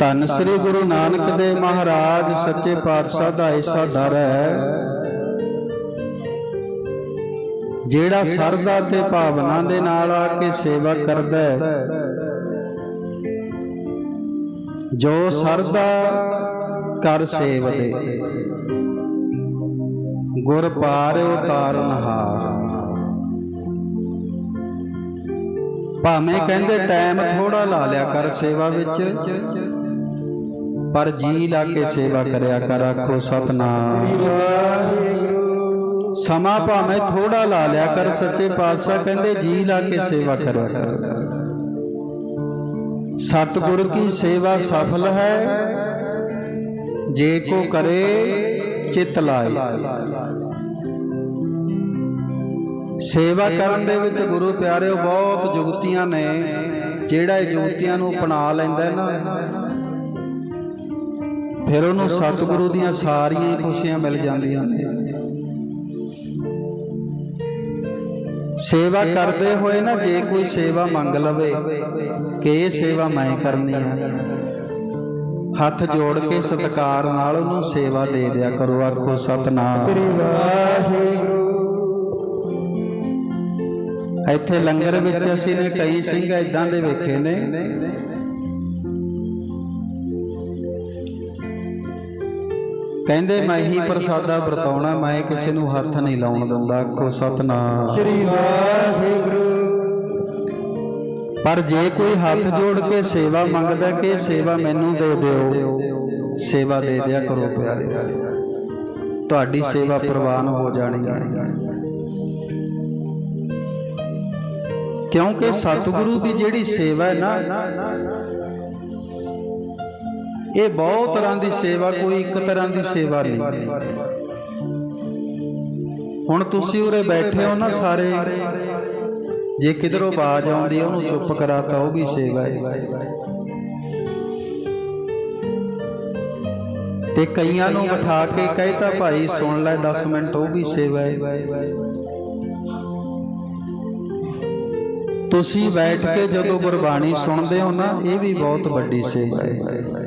ਧੰਨ ਸ੍ਰੀ ਗੁਰੂ ਨਾਨਕ ਦੇਵ ਮਹਾਰਾਜ ਸੱਚੇ ਪਾਤਸ਼ਾਹ ਦਾ ਐਸਾ ਦਰ ਹੈ। ਜਿਹੜਾ ਸਰਦਾ ਤੇ ਭਾਵਨਾ ਦੇ ਨਾਲ ਆ ਕੇ ਸੇਵਾ ਕਰਦਾ ਹੈ। ਜੋ ਸਰਦਾ ਕਰ ਸੇਵ ਦੇ। ਗੁਰ ਪਾਰ ਉਤਾਰਨ ਭਾਵੇਂ ਕਹਿੰਦੇ ਟਾਈਮ ਥੋੜਾ ਲਾ ਲਿਆ ਕਰ ਸੇਵਾ ਵਿੱਚ, ਪਰ ਜੀ ਲਾ ਕੇ ਸੇਵਾ ਕਰਿਆ ਕਰ, ਆਖੋ ਸਤਨਾਮ। ਸਮਾਂ ਭਾਵੇਂ ਥੋੜਾ ਲਾ ਲਿਆ ਕਰ, ਸੱਚੇ ਪਾਤਸ਼ਾਹ ਕਹਿੰਦੇ ਜੀ ਲਾ ਕੇ ਸੇਵਾ ਕਰਿਆ ਕਰ। ਸਤਿਗੁਰ ਕੀ ਸੇਵਾ ਸਫਲ ਹੈ? ਜੇ ਕੋ ਕਰੇ, ਚਿਤ ਲਾਏ। ਸੇਵਾ ਕਰਨ ਦੇ ਵਿੱਚ ਗੁਰੂ ਪਿਆਰਿਓ ਬਹੁਤ ਜੁਗਤੀਆਂ ਨੇ ਜਿਹੜਾ ਇਹ ਜੁਗਤੀਆਂ ਨੂੰ ਅਪਣਾ ਲੈਂਦਾ ਨਾ। ਫਿਰ ਉਹਨੂੰ ਸਤਿਗੁਰੂ ਦੀਆਂ ਸਾਰੀਆਂ ਖੁਸ਼ੀਆਂ ਮਿਲ ਜਾਂਦੀਆਂ ਨੇ। ਸੇਵਾ ਕਰਦੇ ਹੋਏ ਨਾ ਜੇ ਕੋਈ ਸੇਵਾ ਮੰਗ ਲਵੇ ਕਿ ਇਹ ਸੇਵਾ ਮੈਂ ਕਰਨੀ ਹੈ ਹੱਥ ਜੋੜ ਕੇ ਸਤਿਕਾਰ ਨਾਲ ਉਹਨੂੰ ਸੇਵਾ ਦੇ ਦਿਆ ਕਰੋ ਆਖੋ ਸਤਨਾਮ। ਸ੍ਰੀ ਵਾਹਿਗੁਰੂ। ਇੱਥੇ ਲੰਗਰ ਵਿੱਚ ਅਸੀਂ ਨੇ ਕਈ ਸਿੰਘ ਇਦਾਂ ਦੇ ਵੇਖੇ ਨੇ। ਕਹਿੰਦੇ ਮੈਂ ਹੀ ਪ੍ਰਸਾਦਾ ਵਰਤਾਉਣਾ ਮੈਂ ਕਿਸੇ ਨੂੰ ਹੱਥ ਨਹੀਂ ਲਾਉਣ ਦਿੰਦਾ। ਆਖੋ ਸਤਨਾਮ। ਸ੍ਰੀ ਵਾਹਿਗੁਰੂ। ਪਰ ਜੇ ਕੋਈ ਹੱਥ ਜੋੜ ਕੇ ਸੇਵਾ ਮੰਗਦਾ ਕਿ ਸੇਵਾ ਮੈਨੂੰ ਦੇ ਦਿਓ। ਸੇਵਾ ਦੇ ਦਿਆ ਕਰੋ ਪਿਆਰੇ। ਤੁਹਾਡੀ ਸੇਵਾ ਪ੍ਰਵਾਨ ਹੋ। ਜਾਣੀ ਹੈ। ਕਿਉਂਕਿ ਸਤਿਗੁਰੂ ਦੀ ਜਿਹੜੀ ਸੇਵਾ ਹੈ ਨਾ ਇਹ ਬਹੁਤ ਤਰ੍ਹਾਂ ਦੀ ਸੇਵਾ ਕੋਈ ਇੱਕ ਤਰ੍ਹਾਂ ਦੀ ਸੇਵਾ ਨਹੀਂ ਹੁਣ ਤੁਸੀਂ ਉਰੇ ਬੈਠੇ ਹੋ ਨਾ ਸਾਰੇ ਜੇ ਕਿਧਰੋਂ ਆਵਾਜ਼ ਆਉਂਦੀ ਹੈ ਉਹਨੂੰ ਚੁੱਪ ਕਰਾਤਾ ਉਹ ਵੀ ਸੇਵਾ ਹੈ। ਤੇ ਕਈਆਂ ਨੂੰ ਬਿਠਾ ਕੇ ਕਹਿਤਾ ਭਾਈ ਸੁਣ ਲੈ 10 ਮਿੰਟ ਉਹ ਵੀ ਸੇਵਾ ਹੈ। ਤੁਸੀਂ ਬੈਠ ਕੇ ਜਦੋਂ ਗੁਰਬਾਣੀ ਸੁਣਦੇ ਹੋ ਨਾ ਇਹ ਵੀ ਬਹੁਤ ਵੱਡੀ ਸੇਵਾ ਹੈ।